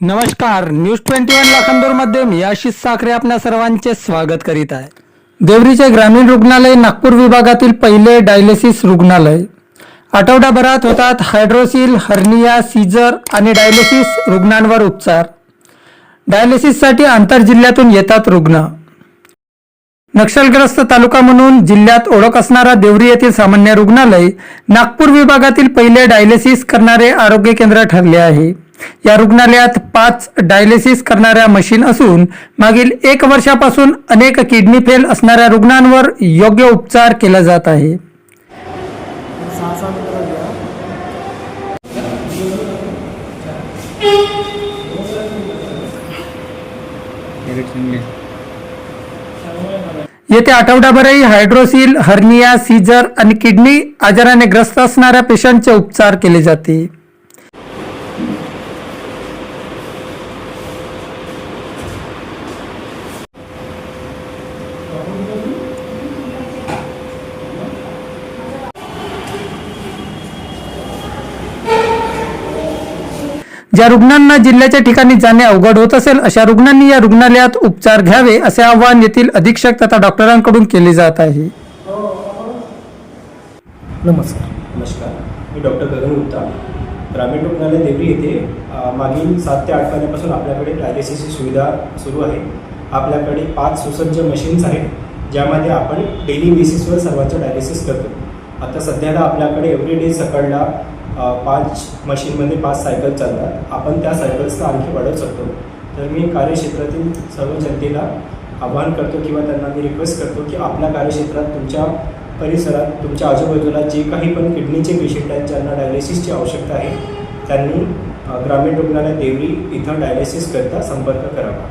नमस्कार news twenty one लाखांदूरमध्ये मी आशिष साखरे आपल्या सर्वांचे स्वागत करीत आहे. देवरीचे ग्रामीण रुग्णालय नागपूर विभागातील पहिले डायलिसिस रुग्णालय. आठवड्याभरात होतात हायड्रोसिल हर्निया सीजर आणि डायलिसिस रुग्णांवर उपचार. डायलिसिससाठी आंतरजिल्ह्यातून येतात रुग्ण. नक्षलग्रस्त तालुका म्हणून जिल्ह्यात ओळख असणारा देवरी येथील सामान्य रुग्णालय नागपूर विभागातील पहिले डायलिसिस करणारे आरोग्य केंद्र ठरले आहे. या रुग्णालयात पाच डायलिसिस करणाऱ्या मशीन असून मागील एक वर्षापासून अनेक किडनी फेल असणाऱ्या रुग्णांवर योग्य उपचार केला जात आहे. येथे आठवड्याभरही हायड्रोसिल हर्निया सीजर आणि किडनी आजाराने ग्रस्त असणाऱ्या पेशंटचे उपचार केले जाते ज्या रुग्णांना जिल्ह्याच्या ठिकाणी जाणे अवघड होत असेल अशा रुग्णांनी या रुग्णालयात उपचार घ्यावे असे आवाहन येथील अधीक्षक तथा डॉक्टरांकडून केले जात आहे. नमस्कार. नमस्कार. मी डॉक्टर गगन गुप्ता. ग्रामीण रुग्णालय देवरी येथे मागील सात ते आठ महिन्यापासून आपल्याकडे डायलिसिसची सुविधा सुरू आहे. आपल्याकडे पाच सुसज्ज मशीन्स आहेत ज्यामध्ये आपण डेली बेसिसवर सर्वांचं डायलिसिस करतो. आता सध्याला आपल्याकडे एव्हरी डे सकाळला पाच मशीनमध्ये पाच सायकल चालतात. आपण त्या सायकल्सला आणखी वाढवू शकतो. तर मी कार्यक्षेत्रातील सर्व जनतेला आवाहन करतो किंवा त्यांना मी रिक्वेस्ट करतो की आपल्या कार्यक्षेत्रात तुमच्या परिसरात तुमच्या आजूबाजूला जे काही पण किडनीचे पेशंट आहेत ज्यांना डायलिसिसची आवश्यकता आहे त्यांनी ग्रामीण रुग्णालय देवरी इथं डायलिसिस करता संपर्क करावा.